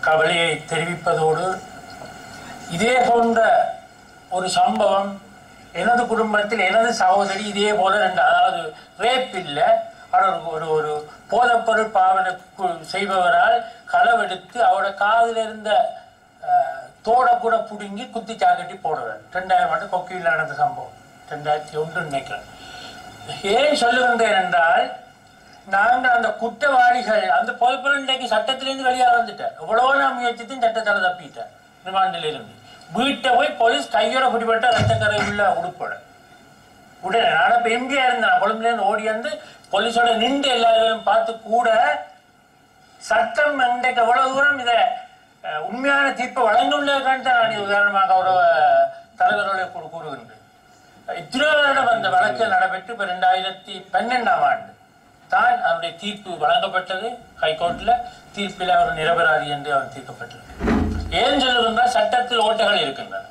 கவலையை தெரிவிப்பதோடு இதே போன்ற ஒரு சம்பவம் எனது குடும்பத்தில் எனது சகோதரி இதே போல ரெண்டு அதாவது ரேப் இல்லை. ஆனால் ஒரு ஒரு போதப்பொருள் போதைப்பொருள் பாவனை செய்பவரால் களவெடுத்து அவரோட காதில் இருந்த அஹ், தோடை கூட பிடுங்கி குத்தி சாக்கட்டி போடுவார் ரெண்டாயிரம் ஆண்டு கொக்கியில் நடந்த சம்பவம். ரெண்டாயிரத்தி ஒன்று நினைக்கிறேன். ஏன் சொல்லுகின்றேன் என்றால் நாங்கள் அந்த குற்றவாளிகள் அந்த பொதுப்பொருள் இன்றைக்கு சட்டத்திலிருந்து வெளியாக வந்துட்டேன். எவ்வளவோ நான் முயற்சித்தும் சட்டத்தால் தப்பிட்டேன் ரிமாண்டிலிருந்து வீட்டை போய் போலீஸ் கையோட பிடிபட்ட ரத்தக்கரை உள்ள உடுப்போட. உடனே நான் இப்போ எம்பியா இருந்தேன். கொழும்புலேருந்து ஓடி வந்து போலீஸோட நின்று எல்லாரும் பார்த்து கூட சட்டம் இன்றைக்கு எவ்வளவு தூரம் இதை உண்மையான தீர்ப்பை வழங்கும்லக்கான் தான் நான் உதாரணமாக கௌரவ தலைவர்களை கூறு கூறுகின்றேன். இத்தனை வருடம் அந்த வழக்கு நடைபெற்று இப்போ ரெண்டாயிரத்தி பன்னெண்டாம் ஆண்டு தான் அவருடைய தீர்ப்பு வழங்கப்பட்டது ஹைகோர்ட்ல தீர்ப்பில் அவர் நிரபராதி என்று அவர் தீர்க்கப்பட்டது ஏன் சொல்லுகின்றால் சட்டத்தில் ஓட்டைகள் இருக்கின்றன.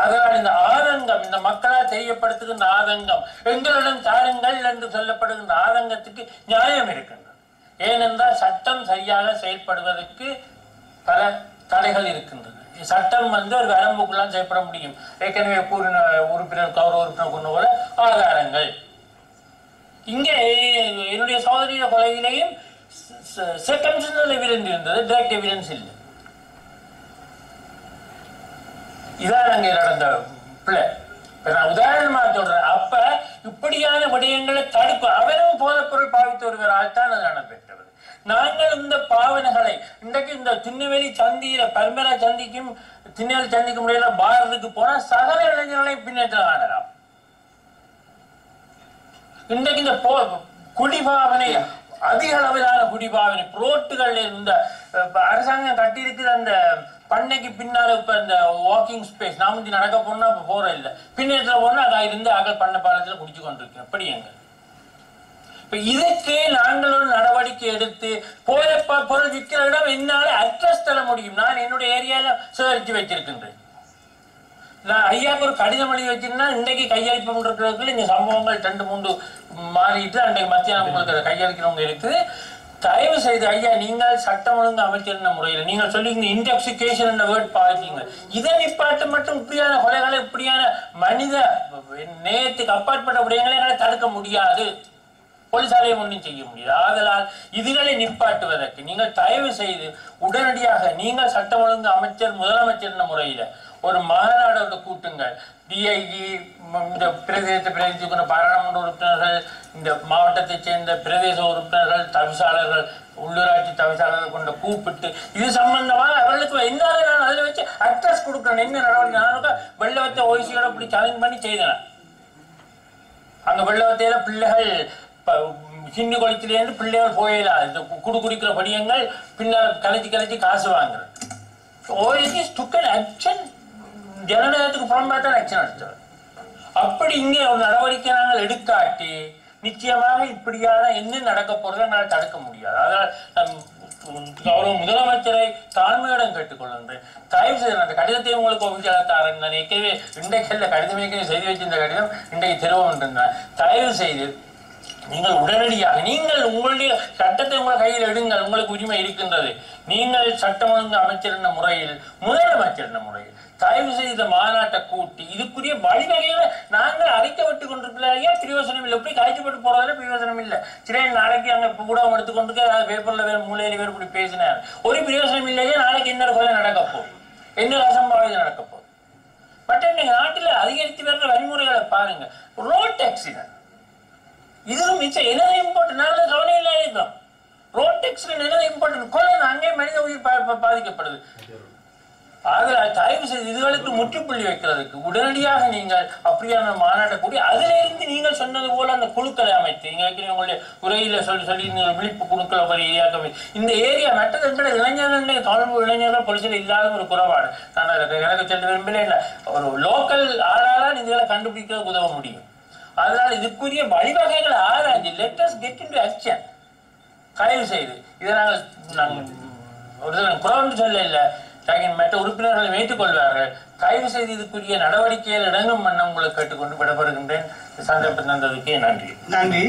அதனால் இந்த ஆதங்கம் இந்த மக்களால் தெரியப்படுத்துகின்ற ஆதங்கம் எங்களிடம் தாருங்கள் என்று சொல்லப்படுகின்ற ஆதங்கத்துக்கு நியாயம் இருக்கின்றது. ஏனென்றால் சட்டம் சரியாக செயல்படுவதற்கு பல தடைகள் இருக்கின்றன சட்டம் வந்து ஒரு வரம்புக்குள்ளாம் செயல்பட முடியும். ஏற்கனவே கூறின உறுப்பினர் கௌரவ உறுப்பினர் சொன்ன போல ஆதாரங்கள் இங்கே என்னுடைய சகோதரிய கொலையிலேயும் செகண்ட் எவிடன்ஸ் இருந்தது டைரக்ட் எவிடன்ஸ் இல்லை. இதான் அங்கே நடந்த பிள்ளை இப்ப நான் உதாரணமாக சொல்றேன். அப்ப இப்படியான விடயங்களை தடுப்பு அவரும் போதைப்பொருள் பாவித்து வருவரால் அது நடைபெற்றது நாங்கள் இந்த பாவனைகளை இன்றைக்கு இந்த திருநெல்வேலி சந்தியில பல்மரா சந்திக்கும் திருநெல்வேலி சந்திக்கும் முடியல பாரதுக்கு போனா சகல இளைஞர்களையும் பின்னேற்றம் காணலாம். இன்றைக்கு இந்த போ குடிபாவனை அதிக அளவிலான குடிபாவனை புரோட்டுகள் இருந்த அரசாங்கம் கட்டியிருக்கிற அந்த பண்ணைக்கு பின்னால இப்ப இந்த வாக்கிங் ஸ்பேஸ் நாம இங்க நடக்க போனா இப்ப போற இல்ல. பின்னேற்ற போனா அதான் இருந்து அகல் பண்ண பாலத்துல குடிச்சு கொண்டிருக்கேன் அப்படி எங்க? இப்ப இதுக்கே நாங்கள் ஒரு நடவடிக்கை எடுத்து போத பொருள் விற்கிற இடம் என்னால அட்ரஸ் தர முடியும். நான் என்னுடைய ஏரியால சேகரித்து வச்சிருக்கின்றேன் நான் ஐயாவுக்கு ஒரு கடிதம் எழுதி வச்சிருந்தா இன்றைக்கு கையளிப்போம் இருக்கிறதுக்குள்ள இந்த சம்பவங்கள் ரெண்டு மூன்று மாறிட்டு அன்றைக்கு மத்தியானம் உங்களுக்கு கையளிக்கிறவங்க இருக்குது தயவு செய்து ஐயா நீங்கள் சட்டம் ஒழுங்கு அமைச்சிருந்த முறையில் நீங்கள் சொல்லி இந்த இன்டாக்சிகேஷன் என்ற வேர்ட் பாதிக்கீங்க இதை நிப்பாட்டு மட்டும் இப்படியான கொலைகளை இப்படியான மனித நேயத்துக்கு அப்பாற்பட்ட விடயங்களை எங்களை தடுக்க முடியாது. போலீசாரையும் ஒன்றும் செய்ய முடியாது. ஆதலால் இதுகளை நிப்பாட்டுவதற்கு நீங்கள் தயவு செய்து உடனடியாக நீங்கள் சட்டம் ஒழுங்கு அமைச்சர் முதலமைச்சர் என்ற முறையில ஒரு மாநாடு கூட்டுங்கள். டிஐஜி இந்த பிரதேச பிரதேசத்துக்கு பாராளுமன்ற உறுப்பினர்கள் இந்த மாவட்டத்தைச் சேர்ந்த பிரதேச உறுப்பினர்கள் தவிசாளர்கள் உள்ளூராட்சி தவிசாளர்கள் கொண்ட கூப்பிட்டு இது சம்பந்தமாக அவர்களுக்கு என்னால நான் அதில் வச்சு அட்ரஸ் கொடுக்கணும். என்ன நடவடிக்கை? நானும் வெள்ளவத்தை ஓய்சியோட இப்படி சேலஞ்ச் பண்ணி செய்தேன். அங்க வெள்ளவத்தையில பிள்ளைகள் சின்ன ஹிந்து குளத்திலேருந்து பிள்ளைகள் போயிடலாம் இந்த கு- குடு குடிக்கிற படியங்கள் பின்னால் கலைச்சி கலைச்சி காசு வாங்குறது. ஓஎஸ்டி டுக்கன் ஆக்ஷன் ஜனநாயகத்துக்கு புறம்பாத்தான் ஆக்ஷன் எடுத்தவர். அப்படி இங்கே ஒரு நடவடிக்கை நாங்கள் எடுக்காட்டி நிச்சயமாக இப்படியான என்ன நடக்க போறதை என்னால் தடுக்க முடியாது. அதனால் நான் கௌரவ முதலமைச்சரை தாழ்மையிடம் கேட்டுக்கொள்கின்றேன் தயவு செய்து அந்த கடிதத்தை உங்களுக்கு ஒப்பிச்சாளர் நான் ஏற்கனவே இன்றைக்கு இல்லை கடிதம் ஏற்கனவே செய்து வச்சிருந்த கடிதம் இன்றைக்கு திருவோம் என்றேன் தயவு செய்து நீங்கள் உடனடியாக நீங்கள் உங்களுடைய சட்டத்தை உங்கள் கையில் எடுங்கள் உங்களுக்கு உரிமை இருக்கின்றது. நீங்கள் சட்டம் ஒழுங்கு அமைச்சர் என்ற முறையில் முதலமைச்சர் என்ற முறையில் தயவு செய்த மாநாட்டை கூட்டி இதுக்குரிய வழிவகைகளை நாங்கள் அழைக்க விட்டு கொண்டிருக்கிறோம் பிரயோசனம் இல்லை. எப்படி கழிச்சுப்பட்டு போறதுல பிரயோசனம் இல்லை. சரி நாளைக்கு அங்க ஊடகம் எடுத்துக்கொண்டு அதாவது பேப்பர்ல வேறு மூலையில வேறு இப்படி பேசினார். ஒரு பிரயோசனம் இல்லையே நாளைக்கு இன்னொரு கொலை நடக்க போகுது. இன்னொரு அசம்பாவிதம் நடக்க போகுது. பட் இன்னைக்கு நாட்டில் அதிகரித்து வருகிற வழிமுறைகளை பாருங்க. ரோட் ஆக்சிடென்ட் இதுவும் மிச்சம் என்னது இம்பார்ட்டன் நல்ல கவலை இருக்கும் ரோட் டெக்ஸ்டில் என்னது இம்பார்ட்டன் கொலை அங்கே மனித உயிர் பாதிக்கப்படுது. ஆதலால் தயவு செய்து இதுகளுக்கு முற்றுப்புள்ளி வைக்கிறதுக்கு உடனடியாக நீங்கள் அப்படியான மாநாட்டை கூடி அதிலிருந்து நீங்கள் சொன்னது போல அந்த குழுக்களை அமைத்து நீங்க உங்களுடைய உரையில சொல்லி சொல்லி விழிப்பு குழுக்களை ஒரு ஏரியாக்க இந்த ஏரியா மற்றது எங்களை இளைஞர்கள் தொடர்பு இளைஞர்கள் பொலிசில் இல்லாத ஒரு குறைபாடு. நான் எனக்கு சென்று விரும்பல இல்லை. ஒரு லோக்கல் ஆளாதான் இதுகளை கண்டுபிடிக்க உதவ முடியும். அதனால இதுக்குரிய வழிவகைகளை ஆராய்ஞ்சு let's get into action தயவு செய்து. இதை நாங்கள் நாங்கள் ஒரு குறவென்று சொல்ல இல்லை. தகின் மற்ற உறுப்பினர்கள் ஏற்றுக்கொள்வார்கள் கைவு செய்து இதுக்குரிய நடவடிக்கைகள் இடங்கும் வண்ணம் உங்களை கேட்டுக்கொண்டு விடப்படுகின்றேன் சந்தர்ப்பம் தந்ததுக்கே நன்றி. நன்றி.